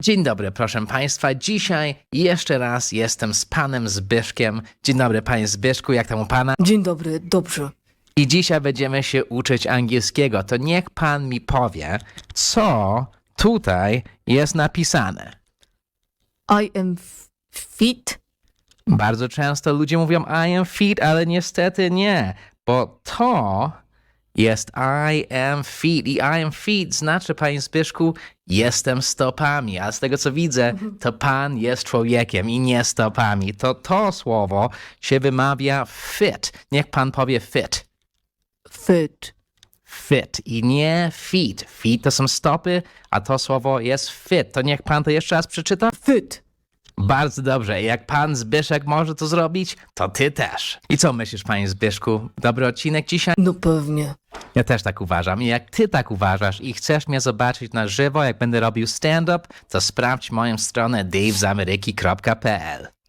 Dzień dobry, proszę Państwa. Dzisiaj jeszcze raz jestem z panem Zbyszkiem. Dzień dobry, panie Zbyszku, jak tam u pana? Dzień dobry, dobrze. I dzisiaj będziemy się uczyć angielskiego. To niech pan mi powie, co tutaj jest napisane. I am fit. Bardzo często ludzie mówią I am feet, ale niestety nie, bo to jest I am feet i I am feet znaczy, panie Zbyszku, jestem stopami, a z tego co widzę, to pan jest człowiekiem i nie stopami. To to słowo się wymawia fit. Niech pan powie fit. Fit. Fit i nie feet. Feet to są stopy, a to słowo jest fit. To niech pan to jeszcze raz przeczyta. Fit. Bardzo dobrze. Jak pan Zbyszek może to zrobić, to ty też. I co myślisz, panie Zbyszku? Dobry odcinek dzisiaj? No pewnie. Ja też tak uważam. I jak ty tak uważasz i chcesz mnie zobaczyć na żywo, jak będę robił stand-up, to sprawdź moją stronę davezameryki.pl